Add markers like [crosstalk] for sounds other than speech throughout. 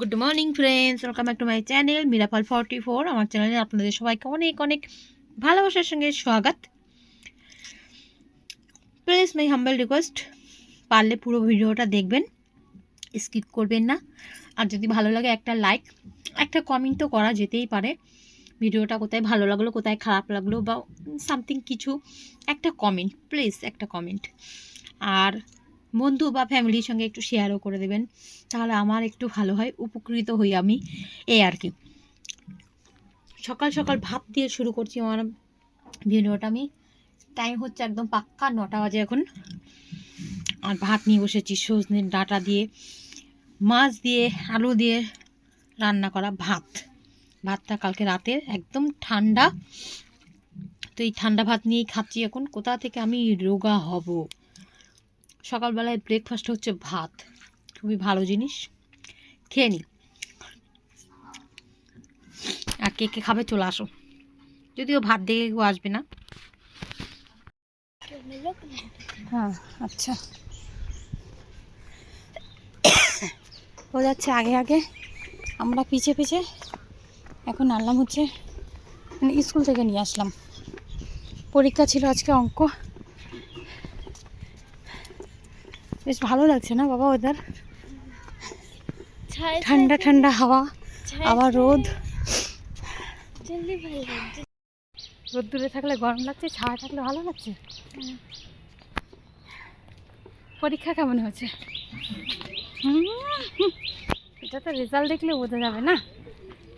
Good morning friends welcome back to my channel Mirapal forty four আমার চ্যানেলে আপনাদের সবাইকে অনেক অনেক ভালোবাসার সঙ্গে স্বাগত। প্লিজ মাই হাম্বল রিকোয়েস্ট পারলে পুরো ভিডিওটা দেখবেন স্কিপ করবেন না। আর যদি ভালো লাগে একটা লাইক একটা কমেন্ট তো করা যেতেই পারে। ভিডিওটা কোথায় ভালো লাগল, কোথায় খারাপ লাগল বা সামথিং কিছু, একটা কমেন্ট প্লিজ একটা কমেন্ট আর বন্ধু বা ফ্যামিলির সঙ্গে একটু শেয়ারও করে দেবেন। তাহলে আমার একটু ভালো হয়, উপকৃত হই আমি। এই আর কি। সকাল সকাল ভাত দিয়ে শুরু করছি আমার ভিডিওটা আমি। টাইম হচ্ছে একদম পাক্কা নটা বাজে এখন। আর ভাত নিয়ে বসেছি সজনের ডাঁটা দিয়ে, মাছ দিয়ে, আলু দিয়ে রান্না করা ভাত। ভাতটা কালকে রাতের একদম ঠান্ডা। তো এই ঠান্ডা ভাত নিয়েই খাচ্ছি এখন। কোথা থেকে আমি রোগা হব? সকালবেলায় ব্রেকফাস্ট হচ্ছে ভাত। খুবই ভালো জিনিস। খেয়ে নি। আর কে কে খাবে চলে আসো। যদিও ভাত দেখে কেউ আসবে না। হ্যাঁ আচ্ছা। ও যাচ্ছে আগে আগে। আমরা পিছে পিছে। এখন আনলাম হচ্ছে মানে স্কুল থেকে নিয়ে আসলাম। পরীক্ষা ছিল আজকে অঙ্ক। বেশ ভালো লাগছে না বাবা ওদের ঠান্ডা ঠান্ডা হাওয়া আবার রোদ রোদ দূরে থাকলে গরম লাগছে ছায়া থাকলে ভালো লাগছে পরীক্ষা কেমন হয়েছে হুম, এটা তো রেজাল্ট দেখলে বোঝা যাবে না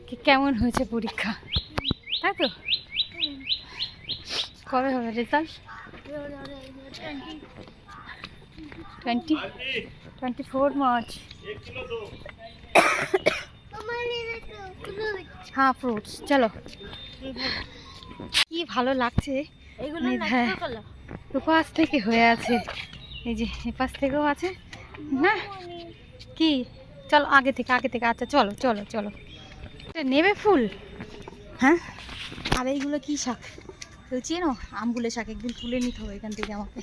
কি কেমন হয়েছে পরীক্ষা তাই তো কবে হবে result twenty twenty four March হ্যাঁ ফ্রুটস চলো কি ভালো লাগছে দুপাশ থেকে হয়ে আছে এই যে এপাশ থেকেও আছে না কি চলো আগে থেকে আগে থেকে আচ্ছা চলো চলো চলো এটা নেবে ফুল হ্যাঁ আর এইগুলো কি শাক কেউ চেনো আমগুলো শাক একদিন তুলে নিতে হবে এখান থেকে আমাকে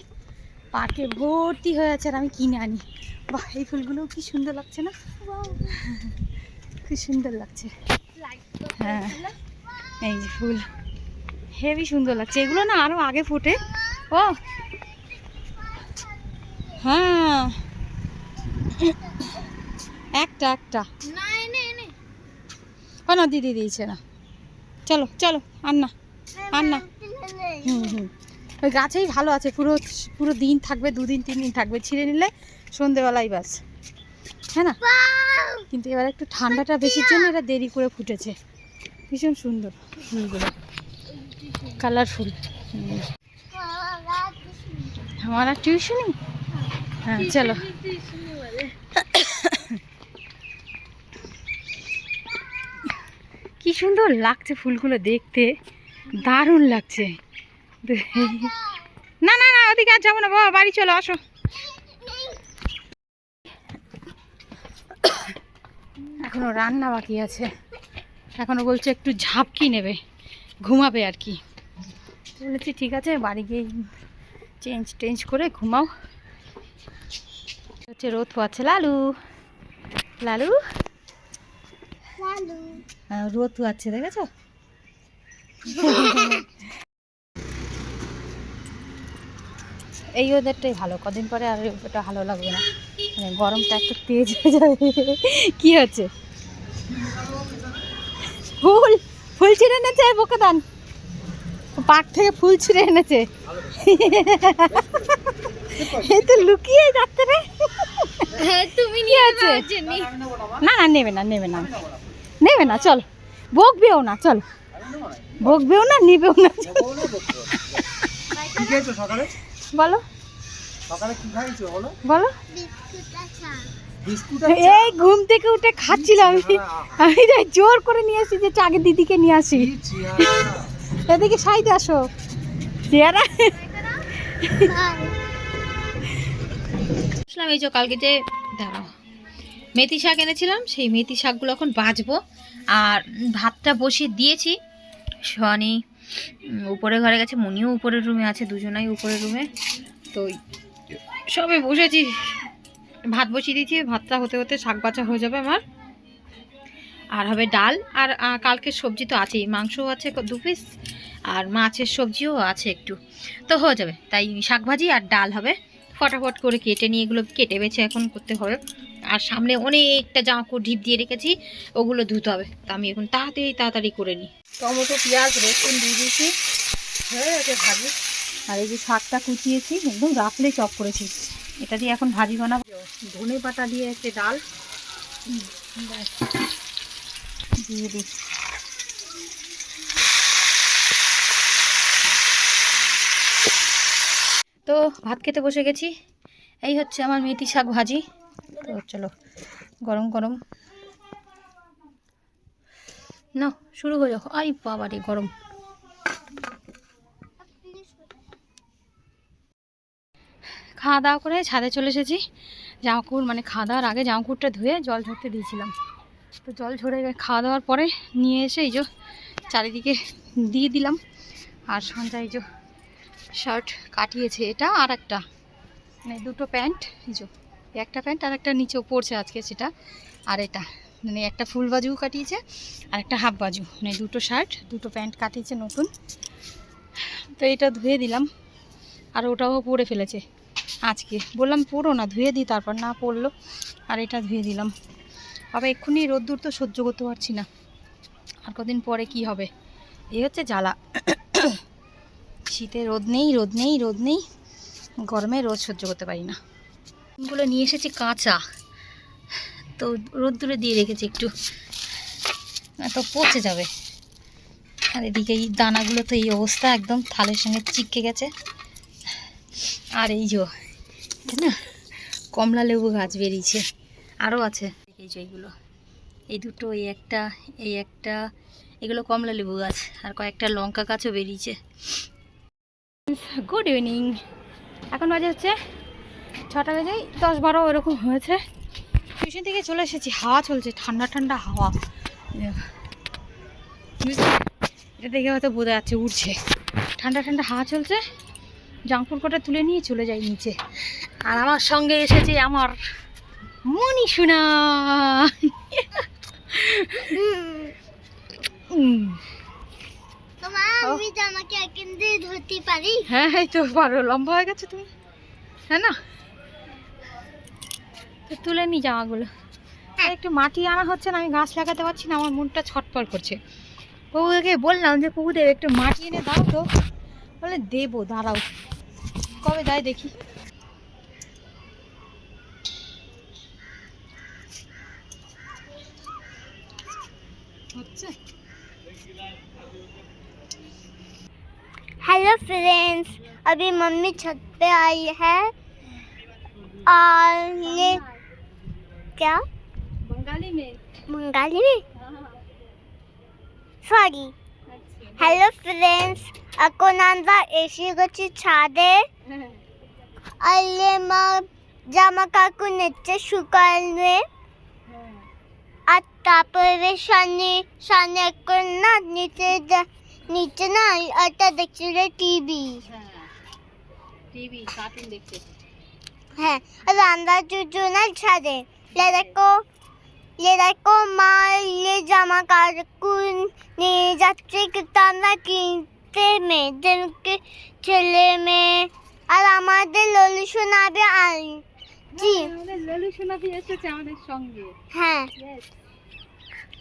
পার্কে ভর্তি হয়ে আছে আর আমি কিনে আনি। বাহ, এই ফুলগুলো কি সুন্দর লাগছে না? খুব সুন্দর লাগছে। হ্যাঁ এই ফুল। হেভি সুন্দর লাগছে। এগুলো না আরও আগে ফোটে। ও। হ্যাঁ। একটা একটা। ও না, দিদি দিয়েছে না। চলো চলো আর না আর না হুম হুম। ওই গাছেই ভালো আছে, পুরো পুরো দিন থাকবে, দুদিন তিন দিন থাকবে, ছিঁড়ে নিলে সন্ধেবেলায় বাস। হ্যাঁ না? কিন্তু এবার একটু ঠান্ডাটা বেশির জন্য এটা দেরি করে ফুটেছে। ভীষণ সুন্দর ফুলগুলো। কালারফুল আমার আর টিউশনি হ্যাঁ চলো। কি সুন্দর লাগছে ফুলগুলো দেখতে। দারুণ লাগছে। না না না ওদিকে আর যাব না বাবা বাড়ি চলো আসো। এখনও রান্না বাকি আছে। এখনও বলছে একটু ঝাপকি নেবে ঘুমাবে আর কি। বলেছি ঠিক আছে বাড়ি গিয়ে চেঞ্জ টেঞ্জ করে ঘুমাও। হচ্ছে রোদ পোয়াচ্ছে লালু? লালু। হ্যাঁ, রোদ পোয়াচ্ছে দেখেছ? [laughs] এই ওদেরটাই ভালো। কদিন পরে আর ওটা ভালো লাগবে না। মানে গরমটা একটু তেজ হয়ে যাবে। কি হচ্ছে? ফুল ফুল ছিঁড়ে এনেছে বোকে দান। পাক থেকে ফুল ছিঁড়ে এনেছে। এই তো লুকিয়ে যাচ্ছে রে। তুমি নিয়ে আছে না না নেবে না নেবে না। নেবে না চল। বকবেও না চল। বকবেও না নিবেও না সকালে? বলো। সকালে কি খাইছো বলো? বলো। এই ঘুম থেকে উঠে খাচ্ছিলাম আমি। আমি যাই জোর করে নিয়ে আসি যে আগে দিদিকে নিয়ে আসি। এদিকে সাইডে আসো। চেয়ারা বুঝলাম এই যে কালকে যে দাঁড়াও। মেথি শাক এনেছিলাম সেই মেথি শাকগুলো এখন বাজবো। আর ভাতটা বসিয়ে দিয়েছি। উম, উপরে ঘরে গেছে, মনিও উপরের রুমে আছে, দুজনাই উপরের রুমে তো সবে বসেছি। ভাত বসিয়ে দিয়েছি, ভাতটা হতে হতে শাক বাছা হয়ে যাবে আমার। আর হবে ডাল, আর কালকের সবজি তো আছেই। মাংসও আছে দু পিস আর মাছের সবজিও আছে একটু। তো হয়ে যাবে। তাই শাক ভাজি আর ডাল হবে। ফটাফট করে কেটে নিয়ে এগুলো কেটে বেছে এখন করতে হবে। আর সামনে অনেকটা জামা কাপড় ঢিপ দিয়ে রেখেছি ওগুলো ধুতে হবে। তা আমি এখন তাড়াতাড়ি তাড়াতাড়ি করে নিই। টমেটো পেঁয়াজ রসুন দিয়ে দিয়েছি। হয়ে গেছে ভাজি। আর এই যে শাকটা কুচিয়েছি একদম রাফলে চপ করেছি। এটা দিয়ে এখন ভাজি বানাবো। ধনে পাতা দিয়ে একটা ডাল। দিয়ে দিই তো ভাত খেতে বসে গেছি। এই হচ্ছে আমার মেথি শাক ভাজি। তো চলো, গরম গরম। না, শুরু হয়ে যাও আই বাবারে, গরম। খাওয়া দাওয়া করে ছাদে চলে এসেছি। জামাকুর মানে খাওয়া দাওয়ার আগে জামাকুরটা ধুয়ে জল ঝরতে দিয়েছিলাম। তো জল ঝরে খাওয়া দাওয়ার পরে নিয়ে এসে এই যে চারিদিকে দিয়ে দিলাম। আর সঞ্জয় এই যে শার্ট কাটিয়েছে এটা আর একটা। মানে দুটো প্যান্ট, এই যে। একটা প্যান্ট আর একটা নিচেও পড়ছে আজকে সেটা, আর এটা। মানে একটা ফুল বাজু কাটিয়েছে, আর একটা হাফ বাজু। মানে দুটো শার্ট, দুটো প্যান্ট কাটিয়েছে নতুন। তো এটা ধুয়ে দিলাম, আর ওটাও পরে ফেলেছে আজকে। বললাম পরো না, ধুয়ে দিই, তারপর না পরলো, আর এটা ধুয়ে দিলাম। আবার এক্ষুনি রোদ্দুর তো সহ্য করতে পারছি না। আর কদিন পরে কি হবে? এই হচ্ছে জ্বালা। [coughs] শীতে রোদ নেই রোদ নেই রোদ নেই। গরমে রোদ সহ্য করতে পারি না। গুলো নিয়ে এসেছি কাঁচা। তো রোদ্দুরে দিয়ে রেখেছি একটু। তো পচে যাবে। আর এদিকে এই দানাগুলো তো এই অবস্থা, একদম থালের সঙ্গে চিপকে গেছে। আর এই যে না, কমলা লেবু গাছ বেরিয়েছে। আরও আছে। এই যে এইগুলো। এই দুটো, এই একটা এই একটা, এগুলো কমলা লেবু গাছ। আর কয়েকটা লঙ্কা গাছও বেরিয়েছে। গুড ইভিনিং এখন বাজে হচ্ছে ছটা বেজে দশ বারো এরকম হয়েছে। টিউশন থেকে চলে এসেছি হাওয়া চলছে ঠান্ডা ঠান্ডা হাওয়া। এটা দেখে হয়তো বোঝা যাচ্ছে উঠছে। ঠান্ডা ঠান্ডা হাওয়া চলছে জাঙ্কুর কটা তুলে নিয়ে চলে যাই নিচে। আর আমার সঙ্গে এসেছে আমার মনি সোনা হ্যাঁ এই তো পারো লম্বা হয়ে গেছে তুমি। হ্যাঁ না? তুলে নি জামাগুলো আর একটু মাটি আনা হচ্ছে না আমি গাছ লাগাতে পারছি না আমার মনটা ছটফট করছে বউকে বললাম যে পুকুদের একটু মাটি এনে দাও তো বলে দেবো দাঁড়াও কবে দেয় দেখি হচ্ছে हेलो फ्रेंड्स अभी मम्मी छत पे आई है और ये क्या बंगाली में बंगाली में সরি হ্যালো ফ্রেন্ডস এখন আমরা এসে গেছি ছাদে আইলে মা জামা কাকু নেচে শুকালে আর তারপরে সামনে সামনে এখন না নিচে যা- নিচে না একটা দেখছিল টিভি টিভি কার্টুন দেখতে হ্যাঁ আর আমরা দুজনে ছাদে লে দেখো লে দেখো মা লে জামা কাকু নিয়ে যাচ্ছে আমরা কিনতে মেয়েদেরকে ছেলে মেয়ে আর আমাদের ললু শোনাবে আর জি আমাদের ললু সোনাবি এসেছে আমাদের সঙ্গে। হ্যাঁ।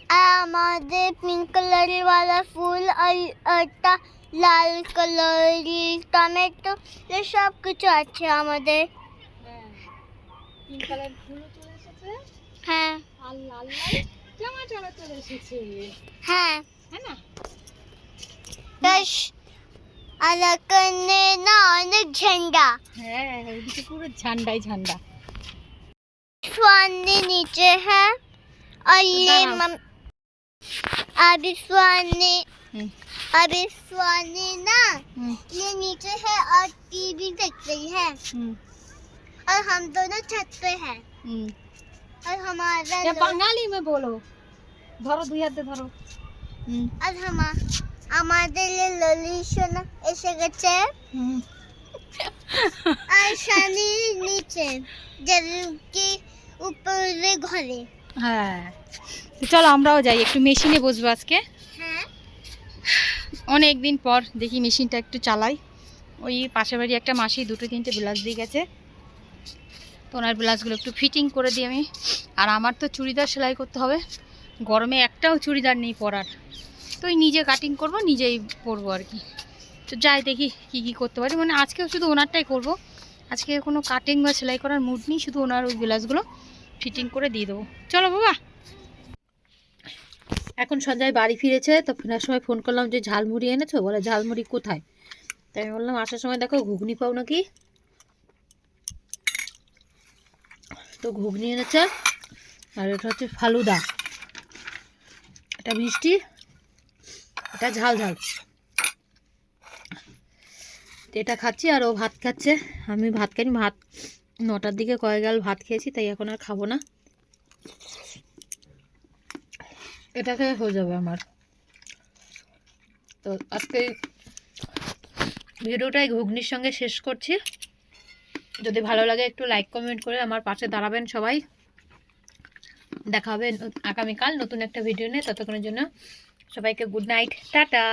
আর আমাদের পিঙ্ক কালারের वाला ফুল আর একটা লাল কালারের টমেটো সব কিছু আছে আমাদের। পিঙ্ক কালার এসেছে হ্যাঁ আর লাল লাল জামা চলে চলে এসেছে হ্যাঁ হ্যাঁ না বেশ আর এখানে না অনেক ঝান্ডা হ্যাঁ ওইদিকে পুরো ঝান্ডাই ঝান্ডা स्वानी नीचे है और ये दाना। मम अभी स्वानी হুম अभी स्वानी ना হুম ये नीचे है और टीवी देख रही है হুম और हम दोनों छत पे हैं হুম और हमारा ये लो- বাঙালি মে বলো ধরো দুই হাতে ধরো হুম আর হামা আমাদের ললিশনা এসে গেছে হুম আর শানি নিচে যেমন কি উপরে ঘরে হ্যাঁ তো চলো আমরাও যাই একটু মেশিনে বসবো আজকে হ্যাঁ অনেক দিন পর দেখি মেশিনটা একটু চালাই ওই পাশের বাড়ি একটা মাসি দুটো তিনটে ব্লাউজ দিয়ে গেছে তো ওনার ব্লাউজগুলো একটু ফিটিং করে দিই আমি। আর আমার তো চুড়িদার সেলাই করতে হবে। গরমে একটাও চুড়িদার নেই পরার। তো ওই নিজে কাটিং করব, নিজেই পরবো আর কি। তো যাই দেখি কি কি করতে পারি। মানে আজকেও শুধু ওনারটাই করব। আজকে কোনো কাটিং বা সেলাই করার মুড নেই। শুধু ওনার ওই ব্লাউজগুলো ফিটিং করে দিয়ে দেবো। চলো বাবা। এখন সঞ্জয় বাড়ি ফিরেছে, তো ফেরার সময় ফোন করলাম যে ঝালমুড়ি এনেছো? বলে ঝালমুড়ি কোথায়? তাই আমি বললাম, আসার সময় দেখো ঘুগনি পাও নাকি? তো ঘুগনি এনেছে। আর এটা হচ্ছে ফালুদা। এটা মিষ্টি, এটা ঝাল ঝাল। এটা খাচ্ছি আর ও ভাত খাচ্ছে। আমি ভাত খাইনি, ভাত নটার দিকে কয়েক গাল ভাত খেয়েছি, তাই এখন আর খাব না। এটাকে হয়ে যাবে আমার। তো আজকে ভিডিওটাই ঘুগনির সঙ্গে শেষ করছি। যদি ভালো লাগে একটু লাইক কমেন্ট করে আমার পাশে দাঁড়াবেন সবাই। দেখা হবে আগামীকাল নতুন একটা ভিডিও নিয়ে। ততক্ষণের জন্য সবাইকে গুড নাইট টাটা!